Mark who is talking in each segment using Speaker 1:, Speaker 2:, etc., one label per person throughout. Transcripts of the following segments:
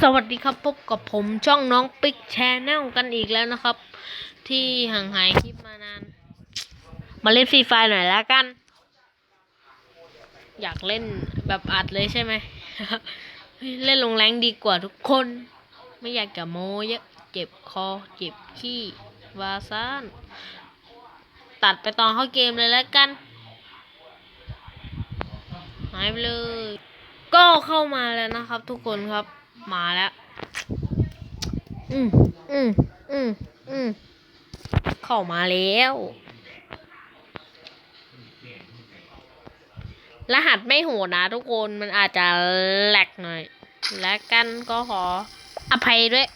Speaker 1: สวัสดีครับพบกับผมช่องน้องปิ๊กแชนแนลกันอีกแล้วนะครับ ที่ห่างหายคลิปมานาน มาเล่นฟรีไฟหน่อยแล้วกัน อยากเล่นแบบอัดเลยใช่ไหม เล่นลงแรงดีกว่าทุกคน ไม่อยากจะโมเยอะเจ็บคอเจ็บขี้วาซานตัดไปตอนเข้าเกมเลยแล้วกันหายไปเลย ก็เข้ามาแล้วนะครับทุกคนครับ มาแล้ว อืมอืมอืมอืมเข้ามาแล้ว รหัสไม่โหดนะทุกคนมันอาจจะแหลกหน่อย และกันก็ขออภัยด้วย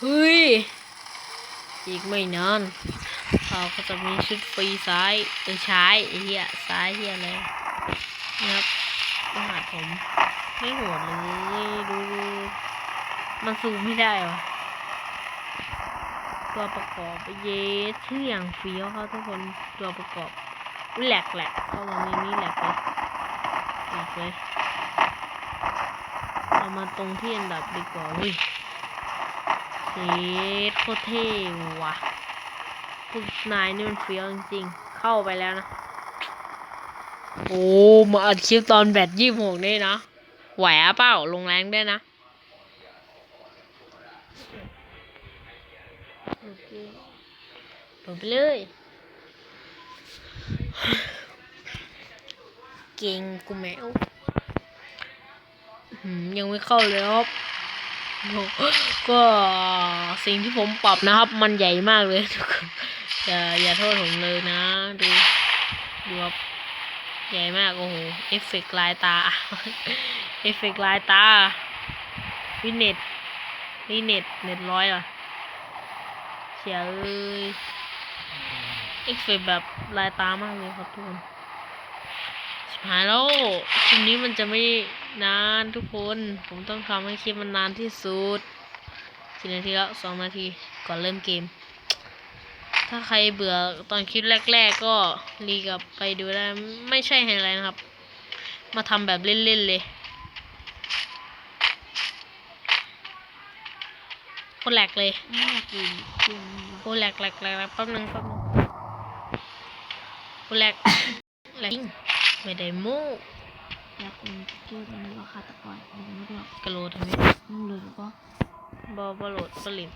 Speaker 1: เฮ้ย อีกไม่นานเราก็จะมีชุดฟรีซ้ายเออซ้ายไอ้เหี้ยซ้ายเหี้ยเลยนะครับรหัส ผมไม่โหดเลยดูมันซูมไม่ได้วะตัวประกอบเยสชื่ออย่างเฟี้ยวครับทุกคนตัวประกอบอุ๊ยแหลกแหลกเข้ามาในนี้แหลกเลยแหลกเลยเรามาตรงที่อันดับดีกว่าเว้ยเซตโคเท่ว่ะพวกนายนี่มันเฟี้ยวจริงๆเข้าไปแล้วนะ โอ้มาอัดคลิปตอนแบตยี่หกนี่นะไหวอะเปล่าลงแรงได้วยนะโอเคลงไปเลย เก่งกูแมวหืมยังไม่เข้าเลยครับโอ้ก็สิ่งที่ผมปรับนะครับ มันใหญ่มากเลยทุกคนอย่าอย่าโทษผมเลยนะ ดูดูครับ ใหญ่มาก โอ้โห เอฟเฟกลายตา เอฟเฟกลายตา วินเน็ตวิเน็ต เน็ตร้อยเหรอเสียเอ้ยเอฟเฟกแบบลายตามากเลยครับทุกคนชิบหายแล้วคลิปนี้มันจะไม่นานทุกคน ผมต้องทำให้คลิปมันนานที่สุดกี่นาทีแล้วสองนาทีก่อนเริ่มเกม ถ้าใครเบื่อตอนคลิปแรก ๆ ก็รีกลับไปดูได้ไม่ใช่ไฮไลท์นะครับ มาทำแบบเล่นๆเลยโคแหลกเลย
Speaker 2: ไม่อยากกินเกมนี้วะ
Speaker 1: โคตรแหลกแหลกแหลกแป๊บนึงแป๊บนึงโคแหลกแหลกไม่ได้ม้
Speaker 2: อยากกินเกมนี้ว่าฆาตกรมันไม่ได้หรอก
Speaker 1: กระโหลกทำไม
Speaker 2: มึงเลยหรือเปล่า
Speaker 1: บอบอโหลดสลิม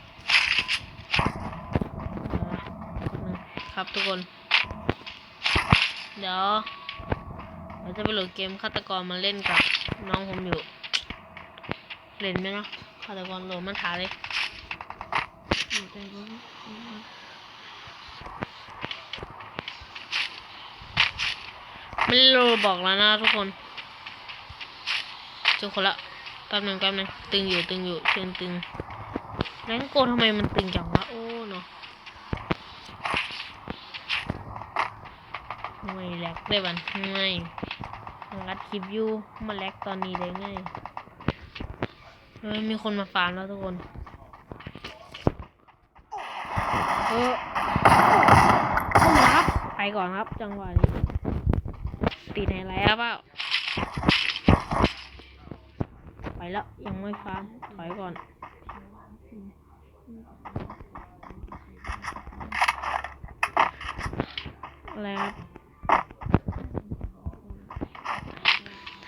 Speaker 1: ครับทุกคน เดี๋ยวเราจะไปโหลดเกมฆาตกรมาเล่นกับน้องผมอยู่ เล่นไหมเนาะฆาตกรโหลดมันถาเลยไม่โหลดบอกแล้วนะทุกคนเจอคนละแป๊บหนึงแป๊บหนึงตึงอยู่ตึงอยู่ตึงตึงแรงโกทำไมมันตึงจังวะโอ้เนาะ ไม่แลกได้บันไม่งัดคลิปอยู่มาแลกตอนนี้ได้ไงเฮ้ยมีคนมาฟาร์มแล้วทุกคนเออข้ามาครับไปก่อนครับ จังหวะนี้ติดไหนไรครับเปล่าไปแล้วยังไม่ฟาร์มถอยก่อนอะไรครับ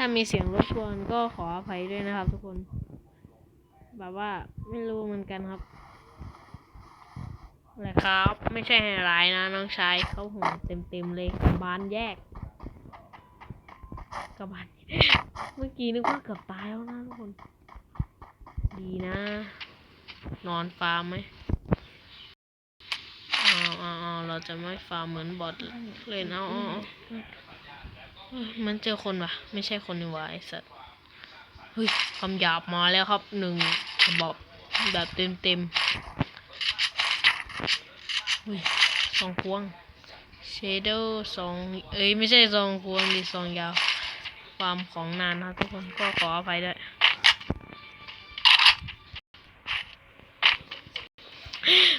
Speaker 1: ถ้ามีเสียงรบกวนก็ขออภัยด้วยนะครับ ทุกคน แบบว่าไม่รู้เหมือนกันครับอะไรครับ ไม่ใช่ไฮไลท์นะน้องชายเขาหัวเต็มๆเลยกระบาลแยกกระบาลเมื่อกี้นึกว่าเกือบตายแล้วนะทุกคน ดีนะ นอนฟาร์มไหมเอาเอาเอเราจะไม่ฟาร์มเหมือนบอทเลยนะอาเอ มันเจอคนวะไม่ใช่คนนี่วะไอสัตว์เฮ้ยคำหยาบมาแล้วครับหนึ่งฉบับแบบเต็มเต็มเฮ้ยสองพวงเชโดสองเอ้ยไม่ใช่สองพวงดิสองยาว ความของนานนะครับทุกคนก็ขออภัยด้วย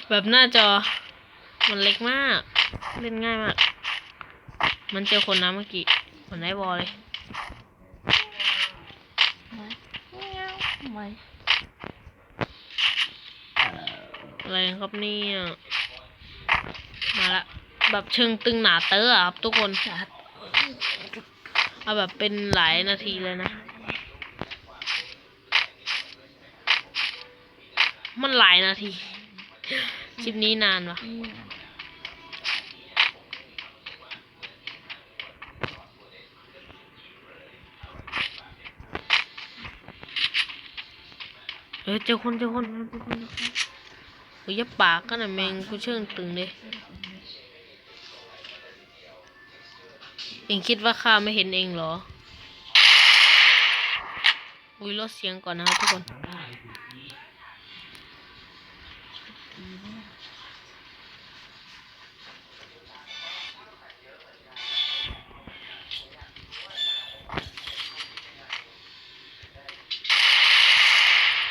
Speaker 1: แบบหน้าจอ มันเล็กมาก เล่นง่ายมาก มันเจอคนนะเมื่อกี้ คนได้บอลเลย
Speaker 2: ทำไม
Speaker 1: อะไรครับเนี่ยมาละแบบเชิงตึงหนาเตออะครับทุกคน
Speaker 2: จัด
Speaker 1: เอาแบบเป็นหลายนาทีเลยนะ มันหลายนาที คลิปนี้นานวะ เออเจอคนเจอคน
Speaker 2: ทุกคนนะครับ
Speaker 1: เฮ้ยอย่าปากกันนะแมงกูเชิงตึงเลยเองคิดว่าข้าไม่เห็นเองเหรอ อุ้ยลดเสียงก่อนนะครับทุกคน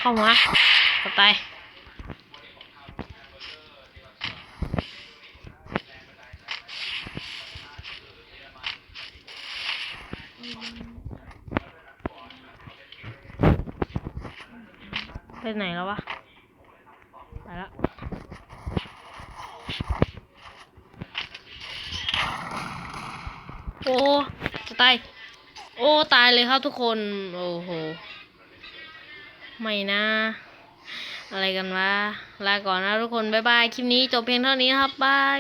Speaker 1: เข้ามาเข้าไปไปไหนแล้ววะ ไปแล้วโอ้จะตาย โอ้ ตายเลยครับทุกคน โอ้โห ไม่นะ อะไรกันวะ ลาก่อนนะทุกคน บ๊ายบาย คลิปนี้จบเพียงเท่านี้ครับ บาย